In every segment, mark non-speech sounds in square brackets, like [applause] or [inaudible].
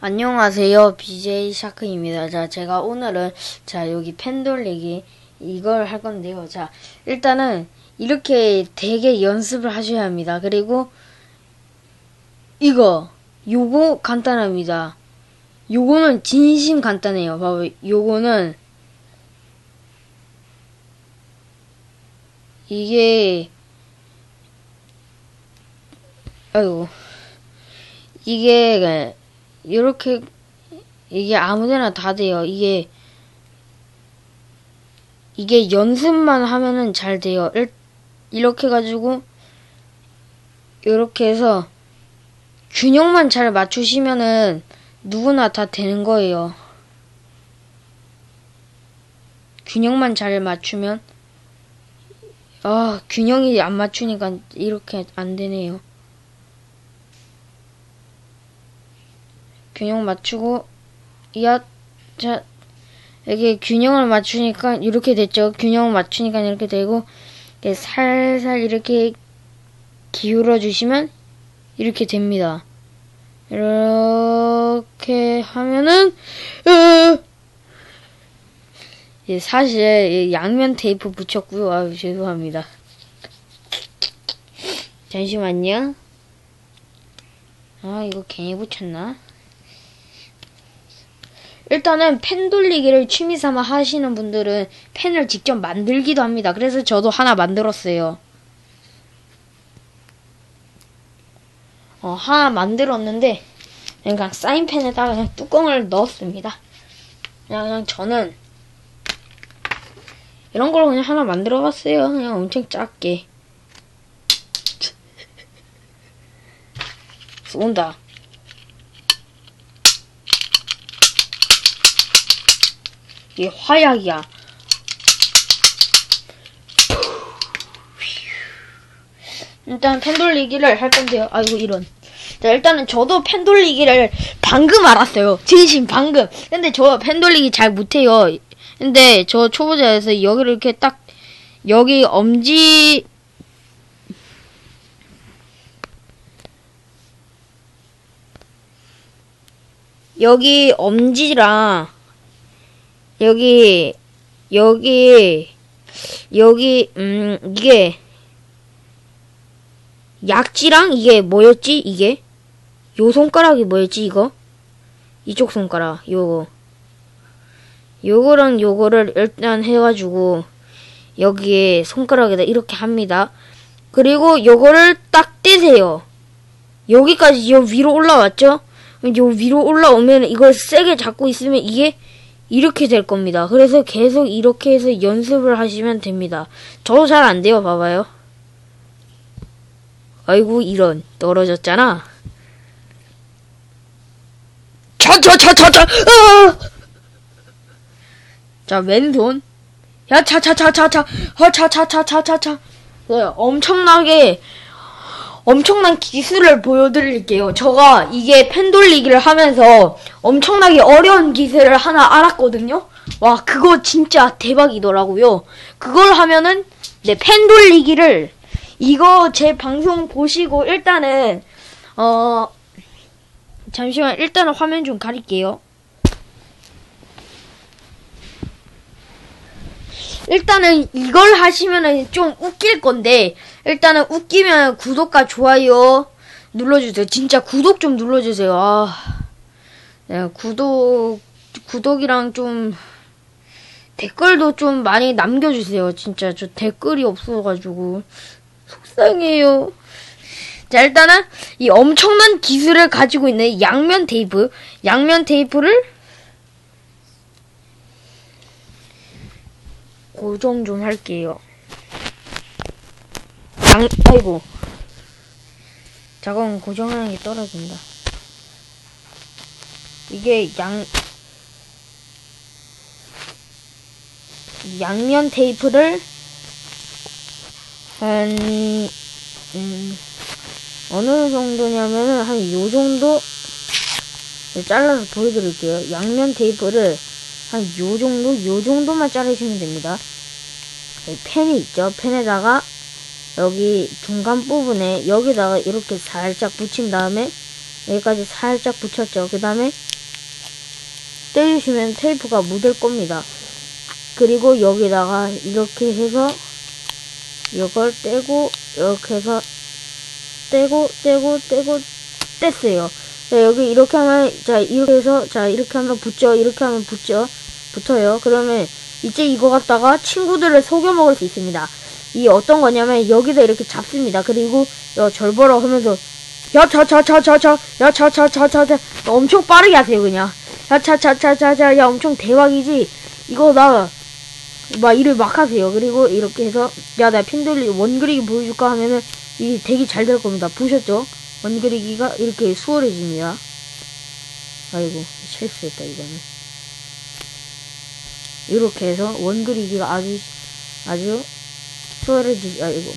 안녕하세요. BJ 샤크입니다. 자, 제가 오늘은, 자, 여기 펜 돌리기, 이걸 할 건데요. 자, 일단은, 이렇게 되게 연습을 하셔야 합니다. 그리고, 이거, 요거 간단합니다. 요거는 진심 간단해요. 봐봐, 요거는, 이게, 아이고, 이게, 이렇게 이게 아무데나 다 돼요. 이게 이게 연습만 하면은 잘 돼요. 일, 이렇게 가지고 이렇게 해서 균형만 잘 맞추시면은 누구나 다 되는 거예요. 균형만 잘 맞추면 아 균형이 안 맞추니까 이렇게 안 되네요. 균형 맞추고 야, 자 여기 균형을 맞추니까 이렇게 됐죠. 균형을 맞추니까 이렇게 되고 이렇게 살살 이렇게 기울어 주시면 이렇게 됩니다. 이렇게 하면은 으 예, 사실 양면 테이프 붙였고요. 아유 죄송합니다. 잠시만요. 아 이거 괜히 붙였나? 일단은 펜 돌리기를 취미 삼아 하시는 분들은 펜을 직접 만들기도 합니다. 그래서 저도 하나 만들었어요. 어, 하나 만들었는데 그냥 사인펜에다가 그냥 뚜껑을 넣었습니다. 그냥, 그냥 저는 이런 걸 그냥 하나 만들어 봤어요. 그냥 엄청 작게. [laughs] 쏜다. 이게 화약이야. 일단 펜 돌리기를 할 건데요. 아이고 이런. 자 일단은 저도 펜 돌리기를 방금 알았어요. 진심 방금. 근데 저 펜 돌리기 잘 못해요. 근데 저 초보자여서 여기를 이렇게 딱 여기 엄지 여기 엄지랑 여기 여기 여기 음 이게 약지랑 이게 뭐였지 이게? 요 손가락이 뭐였지 이거? 이쪽 손가락 요거. 요거랑 요거를 일단 해가지고 여기에 손가락에다 이렇게 합니다. 그리고 요거를 딱 떼세요. 여기까지 요 위로 올라왔죠? 요 위로 올라오면 이걸 세게 잡고 있으면 이게 이렇게 될 겁니다. 그래서 계속 이렇게 해서 연습을 하시면 됩니다. 저도 잘 안 돼요. 봐봐요. 아이고 이런 떨어졌잖아. 차차차차차. 아! 자 왼손. 야 차차차차차. 어 차차차차차차. 네, 엄청나게 엄청난 기술을 보여드릴게요. 제가 이게 펜 돌리기를 하면서 엄청나게 어려운 기술을 하나 알았거든요. 와, 그거 진짜 대박이더라고요. 그걸 하면은, 네, 펜 돌리기를, 이거 제 방송 보시고 일단은, 어, 잠시만, 일단은 화면 좀 가릴게요. 일단은 이걸 하시면은 좀 웃길 건데, 일단은 웃기면 구독과 좋아요 눌러주세요. 진짜 구독 좀 눌러주세요. 아, 네, 구독, 구독이랑 좀, 댓글도 좀 많이 남겨주세요. 진짜 저 댓글이 없어가지고, 속상해요. 자, 일단은 이 엄청난 기술을 가지고 있는 양면 테이프, 양면 테이프를 고정 좀 할게요. 양, 아이고. 자건 고정하는 게 떨어진다. 이게 양, 양면 테이프를 한, 음, 어느 정도냐면은 한 요 정도 잘라서 보여드릴게요. 양면 테이프를 한 요 정도, 요 정도만 자르시면 됩니다. 펜이 있죠. 펜에다가 여기 중간 부분에 여기다가 이렇게 살짝 붙인 다음에 여기까지 살짝 붙였죠. 그 다음에 떼주시면 테이프가 묻을 겁니다. 그리고 여기다가 이렇게 해서 이걸 떼고 이렇게 해서 떼고 떼고 떼고 뗐어요. 자, 여기 이렇게 하면 자 이렇게 해서 자 이렇게 하면 붙죠. 이렇게 하면 붙죠. 붙어요. 그러면 이제 이거 갖다가 친구들을 속여 먹을 수 있습니다. 이 어떤 거냐면 여기다 이렇게 잡습니다. 그리고 여 절벌어 하면서 야차차차차차 야차차차차차 엄청 빠르게 하세요 그냥 야차차차차차 야 엄청 대박이지 이거 나 막 일을 막 하세요. 그리고 이렇게 해서 야 나 핀돌리 원그리기 보여줄까 하면은 이 되게 잘 될 겁니다. 보셨죠? 원그리기가 이렇게 수월해집니다. 아이고 실수했다 이거는. 이렇게 해서 원그리기가 아주 아주 수월해지 아이고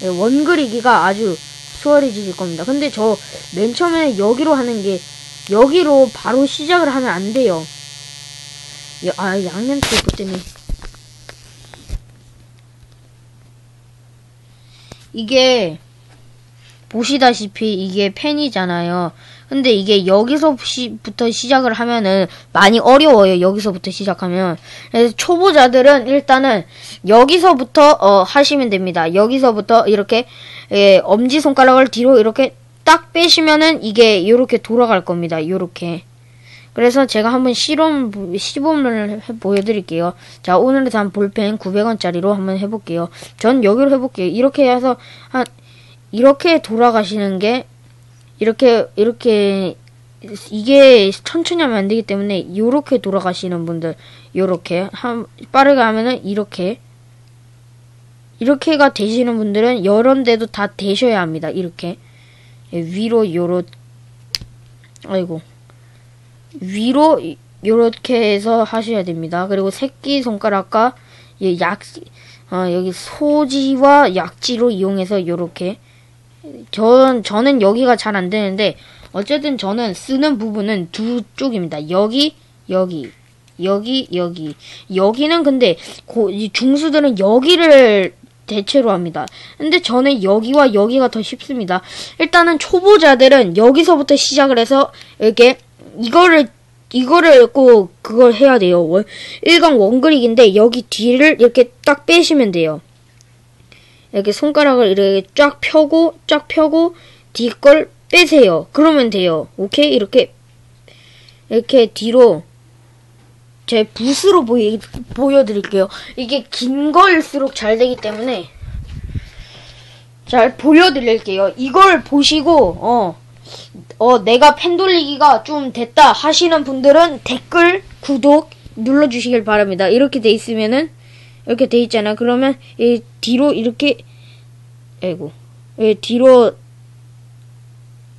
네, 원그리기가 아주 수월해지실 겁니다. 근데 저 맨 처음에 여기로 하는 게 여기로 바로 시작을 하면 안 돼요. 야, 아 양면 테이프 때문에 이게 보시다시피 이게 펜이잖아요. 근데 이게 여기서부터 시작을 하면은 많이 어려워요. 여기서부터 시작하면. 그래서 초보자들은 일단은 여기서부터 어, 하시면 됩니다. 여기서부터 이렇게 예, 엄지 손가락을 뒤로 이렇게 딱 빼시면은 이게 이렇게 돌아갈 겁니다. 이렇게. 그래서 제가 한번 실험 시범을 해 보여드릴게요. 자 오늘은 단 볼펜 900원짜리로 한번 해볼게요. 전 여기로 해볼게요. 이렇게 해서 한 이렇게 돌아가시는 게 이렇게 이렇게 이게 천천히 하면 안 되기 때문에 요렇게 돌아가시는 분들 요렇게 한 빠르게 하면은 이렇게 이렇게가 되시는 분들은 여러 데도 다 되셔야 합니다. 이렇게 예, 위로 요렇 아이고 위로 요렇게 해서 하셔야 됩니다. 그리고 새끼 손가락과 약 어, 여기 소지와 약지로 이용해서 요렇게 전 저는 여기가 잘 안 되는데 어쨌든 저는 쓰는 부분은 두 쪽입니다. 여기 여기 여기 여기 여기는 근데 고, 중수들은 여기를 대체로 합니다. 근데 저는 여기와 여기가 더 쉽습니다. 일단은 초보자들은 여기서부터 시작을 해서 이렇게 이거를 이거를 꼭 그걸 해야 돼요. 일강 원그릭인데 여기 뒤를 이렇게 딱 빼시면 돼요. 이렇게 손가락을 이렇게 쫙 펴고 쫙 펴고 뒤 걸 빼세요. 그러면 돼요. 오케이? 이렇게 이렇게 뒤로 제 붓으로 보이, 보여드릴게요. 이게 긴 거일수록 잘 되기 때문에 잘 보여드릴게요. 이걸 보시고 어, 어 내가 펜 돌리기가 좀 됐다 하시는 분들은 댓글, 구독 눌러주시길 바랍니다. 이렇게 돼 있으면은 이렇게 돼 있잖아. 그러면 이 뒤로 이렇게 아이고 이 뒤로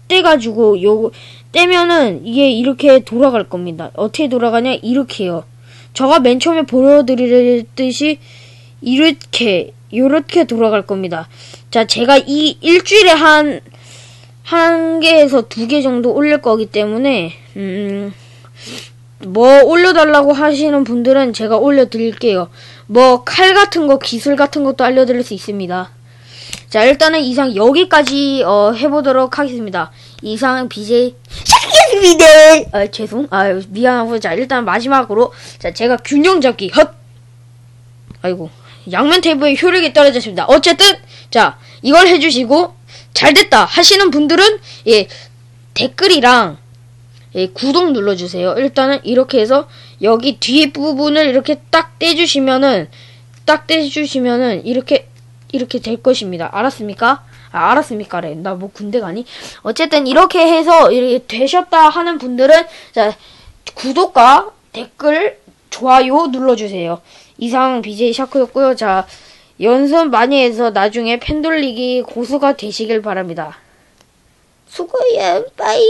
떼가지고 요거 떼면은 이게 이렇게 돌아갈 겁니다. 어떻게 돌아가냐 이렇게요. 저가 맨 처음에 보여드리듯이 이렇게 이렇게 돌아갈 겁니다. 자 제가 이 일주일에 한 한 개에서 두 개 정도 올릴 거기 때문에 음. 뭐 올려달라고 하시는 분들은 제가 올려드릴게요. 뭐 칼 같은 거 기술 같은 것도 알려드릴 수 있습니다. 자 일단은 이상 여기까지 어, 해보도록 하겠습니다. 이상 BJ 시작하겠습니다. 아 죄송. 아 미안하고 자 일단 마지막으로 자 제가 균형 잡기 헛. 아이고 양면 테이프의 효력이 떨어졌습니다. 어쨌든 자 이걸 해주시고 잘됐다 하시는 분들은 예 댓글이랑 예, 구독 눌러주세요. 일단은 이렇게 해서 여기 뒤에 부분을 이렇게 딱 떼주시면은 딱 떼주시면은 이렇게 이렇게 될 것입니다. 알았습니까? 아, 알았습니까 래. 나 뭐 군대 가니? 어쨌든 이렇게 해서 이렇게 되셨다 하는 분들은 자 구독과 댓글 좋아요 눌러주세요. 이상 BJ 샤크였고요. 자 연습 많이 해서 나중에 펜 돌리기 고수가 되시길 바랍니다. 수고해요. 빠이.